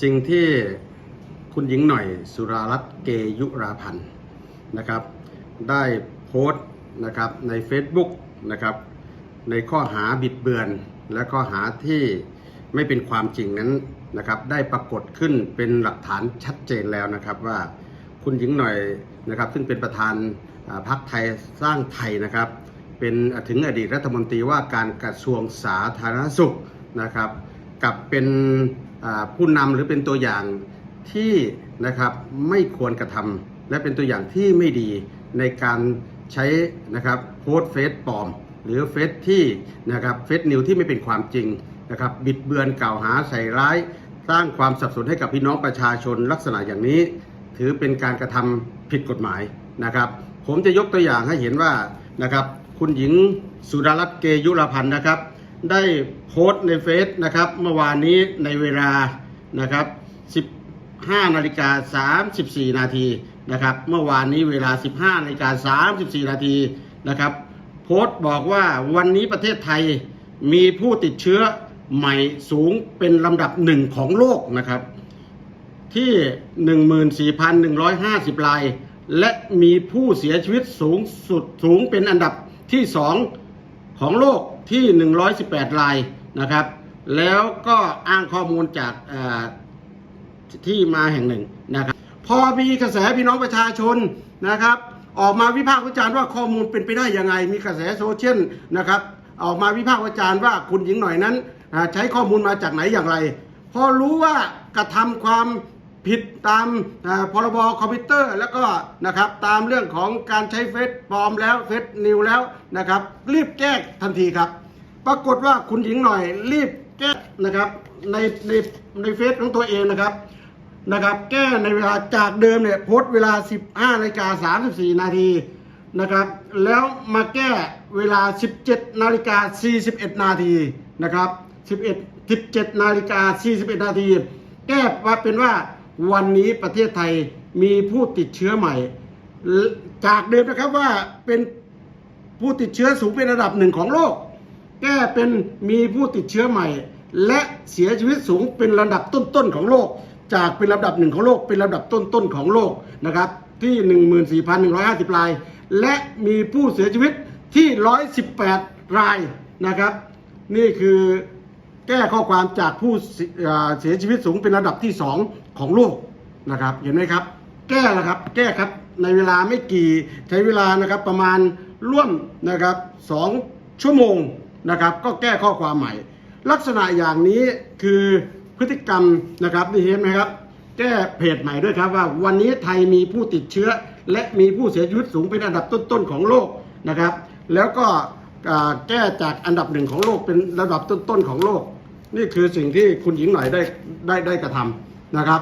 สิ่งที่คุณหญิงหน่อยสุรารัตน์เกยุราพันธ์นะครับ ได้โพสต์นะครับใน Facebook นะครับในข้อหาบิดเบือน และข้อหาที่ไม่เป็นความจริงนั้นนะครับได้ปรากฏขึ้นเป็นหลักฐานชัดเจนแล้วนะครับว่าคุณหญิงหน่อยนะครับซึ่งเป็นประธานพรรคไทยสร้างไทยนะครับเป็นถึงอดีตรัฐมนตรีว่าการกระทรวงสาธารณสุขนะครับกับเป็น ผู้นำหรือเป็นตัวอย่างที่นะครับไม่ควรกระทำและเป็นตัวอย่างที่ไม่ดีในการใช้นะครับโพสเฟซปลอม หรือเฟซที่นะครับเฟซนิวที่ไม่เป็นความจริงนะครับบิดเบือนกล่าวหาใส่ร้าย สร้างความสับสนให้กับพี่น้องประชาชนลักษณะอย่างนี้ ถือเป็นการกระทำผิดกฎหมายนะครับ ผมจะยกตัวอย่างให้เห็นว่านะครับคุณหญิงสุดารัตน์เกยุรพันธ์นะครับ ได้โพสต์ในเฟซนะครับเมื่อวานนี้ในเวลานะครับ 15นาฬิกา34 นาทีนะครับเมื่อวานนี้เวลา 15นาฬิกา34 นาทีนะครับ โพสต์บอกว่าวันนี้ประเทศไทยมีผู้ติดเชื้อใหม่สูงเป็นลำดับหนึ่งของโลกนะครับ ที่ 14,150ราย และมีผู้เสียชีวิตสูงสุดสูงเป็นอันดับที่ 2 ของโลก ที่ 118รายนะครับ แล้วก็อ้างข้อมูลจากที่มาแห่งหนึ่งนะครับ พอมีกระแสพี่น้องประชาชนนะครับ ออกมาวิพากษ์วิจารณ์ว่าข้อมูลเป็นไปได้ยังไง มีกระแสโซเชียลนะครับ ออกมาวิพากษ์วิจารณ์ว่าคุณหญิงหน่อยนั้น ใช้ข้อมูลมาจากไหนอย่างไร พอรู้ว่ากระทำความ ผิดตามพรบคอมพิวเตอร์แล้วก็นะครับตามเรื่องของการใช้เฟซปลอมแล้วเฟซนิวแล้วนะครับ รีบแก้ทันทีครับ ปรากฏว่าคุณหญิงหน่อยรีบแก้นะครับในในในเฟซของตัวเองนะครับนะครับแก้ในเวลาจากเดิมเนี่ยโพสต์เวลา 15นาฬิกา34 นาทีนะครับแล้วมาแก้เวลา 17นาฬิกา41 นาทีนะครับ11 17นาฬิกา41 นาทีแก้ว่าเป็นว่า วันนี้ประเทศไทยมีผู้ติดเชื้อใหม่ จากเดิมนะครับว่าเป็นผู้ติดเชื้อสูงเป็นระดับหนึ่งของโลก แก้เป็นมีผู้ติดเชื้อใหม่ และเสียชีวิตสูงเป็นระดับต้นๆของโลก จากเป็นลำดับหนึ่งของโลก เป็นลำดับต้นๆของโลกนะครับที่ 14,150 ราย และมีผู้เสียชีวิตที่ 118 รายนะครับ นี่คือแก้ข้อความจากผู้เสียอ่าเสียชีวิตสูงเป็นระดับที่ 2 ของโลกนะครับ เห็นไหมครับ แก้แล้วครับ แก้ครับ ในเวลาไม่กี่ใช้เวลานะครับประมาณร่วมนะครับสองชั่วโมงนะครับ ก็แก้ข้อความใหม่ ลักษณะอย่างนี้คือพฤติกรรมนะครับนี่เห็นไหมครับ แก้เพจใหม่ด้วยครับว่าวันนี้ไทยมีผู้ติดเชื้อ และมีผู้เสียชีวิตสูงเป็นอันดับต้นๆของโลกนะครับ แล้วก็แก้จากอันดับหนึ่งของโลกเป็นระดับต้นๆของโลก นี่คือสิ่งที่คุณหญิงหน่อยได้ได้ได้กระทำ นะครับ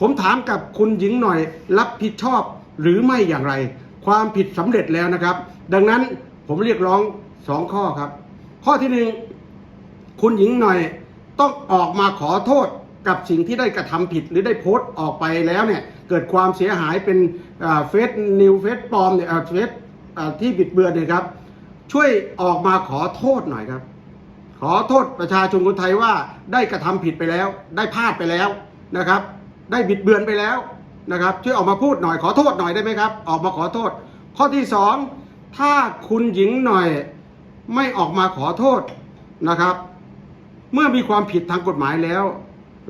ผมถามกับคุณหญิงหน่อยรับผิดชอบหรือไม่อย่างไร ความผิดสำเร็จแล้วนะครับ ดังนั้นผมเรียกร้องสองข้อครับ ข้อที่หนึ่งคุณหญิงหน่อยต้องออกมาขอโทษกับสิ่งที่ได้กระทำผิดหรือได้โพสต์ออกไปแล้วเนี่ยเกิดความเสียหายเป็นเฟซนิวเฟซปลอมเนี่ยเฟซที่บิดเบือนเนี่ยครับ ช่วยออกมาขอโทษหน่อยครับ ขอโทษประชาชนคนไทยว่าได้กระทำผิดไปแล้ว ได้พลาดไปแล้ว นะครับ ได้บิดเบือนไปแล้วนะครับช่วยออกมาพูดหน่อยขอโทษหน่อยได้ไหมครับ ออกมาขอโทษ ข้อที่สองถ้าคุณหญิงหน่อยไม่ออกมาขอโทษนะครับ เมื่อมีความผิดทางกฎหมายแล้ว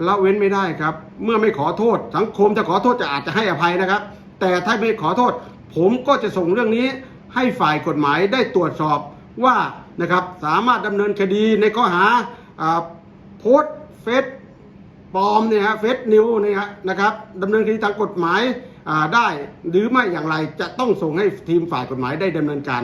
ละเว้นไม่ได้ครับ เมื่อไม่ขอโทษ สังคมจะขอโทษจะอาจจะให้อภัยนะครับ แต่ถ้าไม่ขอโทษ ผมก็จะส่งเรื่องนี้ให้ฝ่ายกฎหมายได้ตรวจสอบว่านะครับสามารถดำเนินคดีในข้อหาอโพสเฟซ ปลอมเนี่ยฮะเฟซนิวเนี่ยฮะนะครับดำเนินคดีทางกฎหมายได้หรือไม่อย่างไรจะต้องส่งให้ทีมฝ่ายกฎหมายได้ดำเนินการ